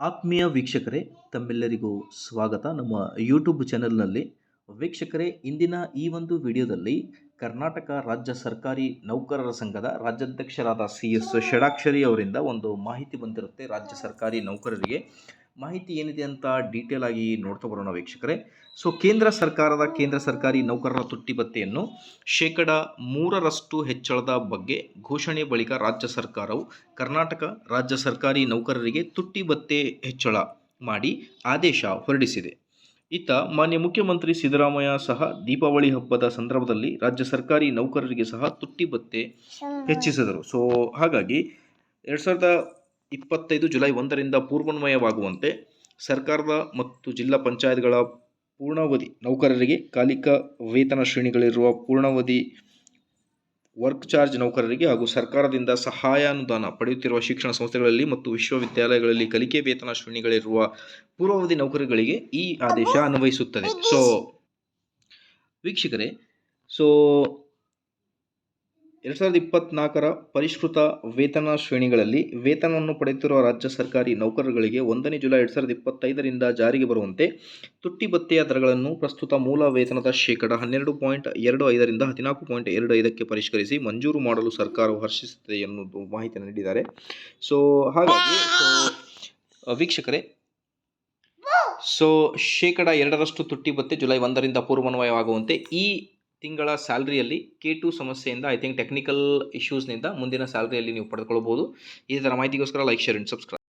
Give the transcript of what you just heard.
ಆತ್ಮೀಯ ವೀಕ್ಷಕರೇ, ತಮ್ಮೆಲ್ಲರಿಗೂ ಸ್ವಾಗತ. ನಮ್ಮ ಯೂಟ್ಯೂಬ್ ಚಾನೆಲ್ನಲ್ಲಿ ವೀಕ್ಷಕರೇ, ಇಂದಿನ ಈ ಒಂದು ವಿಡಿಯೋದಲ್ಲಿ ಕರ್ನಾಟಕ ರಾಜ್ಯ ಸರ್ಕಾರಿ ನೌಕರರ ಸಂಘದ ರಾಜ್ಯಾಧ್ಯಕ್ಷರಾದ ಸಿ ಎಸ್ ಷಡಾಕ್ಷರಿ ಅವರಿಂದ ಒಂದು ಮಾಹಿತಿ ಬಂದಿರುತ್ತೆ. ರಾಜ್ಯ ಸರ್ಕಾರಿ ನೌಕರರಿಗೆ ಮಾಹಿತಿ ಏನಿದೆ ಅಂತ ಡೀಟೇಲ್ ಆಗಿ ನೋಡ್ತಾ ಬರೋಣ ವೀಕ್ಷಕರೇ. ಸೊ ಕೇಂದ್ರ ಸರ್ಕಾರದ ಕೇಂದ್ರ ಸರ್ಕಾರಿ ನೌಕರರ ತುಟ್ಟಿ ಭತ್ತೆಯನ್ನು ಶೇಕಡ ಮೂರರಷ್ಟು ಹೆಚ್ಚಳದ ಬಗ್ಗೆ ಘೋಷಣೆ ಬಳಿಕ ರಾಜ್ಯ ಸರ್ಕಾರವು ಕರ್ನಾಟಕ ರಾಜ್ಯ ಸರ್ಕಾರಿ ನೌಕರರಿಗೆ ತುಟ್ಟಿ ಭತ್ತೆ ಹೆಚ್ಚಳ ಮಾಡಿ ಆದೇಶ ಹೊರಡಿಸಿದೆ. ಇತ್ತ ಮಾನ್ಯ ಮುಖ್ಯಮಂತ್ರಿ ಸಿದ್ದರಾಮಯ್ಯ ಸಹ ದೀಪಾವಳಿ ಹಬ್ಬದ ಸಂದರ್ಭದಲ್ಲಿ ರಾಜ್ಯ ಸರ್ಕಾರಿ ನೌಕರರಿಗೆ ಸಹ ತುಟ್ಟಿ ಭತ್ತೆ ಹೆಚ್ಚಿಸಿದರು. ಸೊ ಹಾಗಾಗಿ ಎರಡು ಸಾವಿರದ ಇಪ್ಪತ್ತೈದು ಜುಲೈ ಒಂದರಿಂದ ಪೂರ್ವನ್ವಯವಾಗುವಂತೆ ಸರ್ಕಾರದ ಮತ್ತು ಜಿಲ್ಲಾ ಪಂಚಾಯತ್ಗಳ ಪೂರ್ಣಾವಧಿ ನೌಕರರಿಗೆ ಕಾಲಿಕ ವೇತನ ಶ್ರೇಣಿಗಳಿರುವ ಪೂರ್ಣಾವಧಿ ವರ್ಕ್ ಚಾರ್ಜ್ ನೌಕರರಿಗೆ ಹಾಗೂ ಸರ್ಕಾರದಿಂದ ಸಹಾಯಾನುದಾನ ಪಡೆಯುತ್ತಿರುವ ಶಿಕ್ಷಣ ಸಂಸ್ಥೆಗಳಲ್ಲಿ ಮತ್ತು ವಿಶ್ವವಿದ್ಯಾಲಯಗಳಲ್ಲಿ ಕಲಿಕೆ ವೇತನ ಶ್ರೇಣಿಗಳಿರುವ ಪೂರ್ವಾವಧಿ ನೌಕರರಿಗೆ ಈ ಆದೇಶ ಅನ್ವಯಿಸುತ್ತದೆ. ಸೊ ವೀಕ್ಷಕರೇ ಸೊ ಎರಡು ಸಾವಿರದ ಇಪ್ಪತ್ನಾಲ್ಕರ ಪರಿಷ್ಕೃತ ವೇತನ ಶ್ರೇಣಿಗಳಲ್ಲಿ ವೇತನವನ್ನು ಪಡೆಯುತ್ತಿರುವ ರಾಜ್ಯ ಸರ್ಕಾರಿ ನೌಕರರಿಗೆ ಒಂದನೇ ಜುಲೈ ಎರಡು ಸಾವಿರದ ಇಪ್ಪತ್ತೈದರಿಂದ ಜಾರಿಗೆ ಬರುವಂತೆ ತುಟ್ಟಿ ಭತ್ತೆಯ ದರಗಳನ್ನು ಪ್ರಸ್ತುತ ಮೂಲ ವೇತನದ ಶೇಕಡ ಹನ್ನೆರಡು ಪಾಯಿಂಟ್ ಎರಡು ಐದರಿಂದ ಹದಿನಾಲ್ಕು ಪಾಯಿಂಟ್ ಎರಡು ಐದಕ್ಕೆ ಪರಿಷ್ಕರಿಸಿ ಮಂಜೂರು ಮಾಡಲು ಸರ್ಕಾರವು ಹರ್ಷಿಸುತ್ತದೆ ಎನ್ನುವುದು ಮಾಹಿತಿಯನ್ನು ನೀಡಿದ್ದಾರೆ. ಸೊ ಹಾಗಾಗಿ ವೀಕ್ಷಕರೇ ಸೊ ಶೇಕಡ ಎರಡರಷ್ಟು ತುಟ್ಟಿ ಭತ್ಯೆ ಜುಲೈ ಒಂದರಿಂದ ಪೂರ್ವನ್ವಯವಾಗುವಂತೆ ಈ ತಿಂಗಳ ಸ್ಯಾಲ್ರಿಯಲ್ಲಿ ಕೆ ಟು ಸಮಸ್ಯೆಯಿಂದ ಐ ಥಿಂಕ್ ಟೆಕ್ನಿಕಲ್ ಇಶ್ಯೂಸ್ನಿಂದ ಮುಂದಿನ ಸ್ಯಾಲ್ರಿಯಲ್ಲಿ ನೀವು ಪಡೆದುಕೊಳ್ಬೋದು ಈ ಥರ ಮಾಹಿತಿಗೋಸ್ಕರ ಲೈಕ್ ಶೇರ್ ಅಂಡ್ ಸಬ್ಸ್ಕ್ರೈಬ್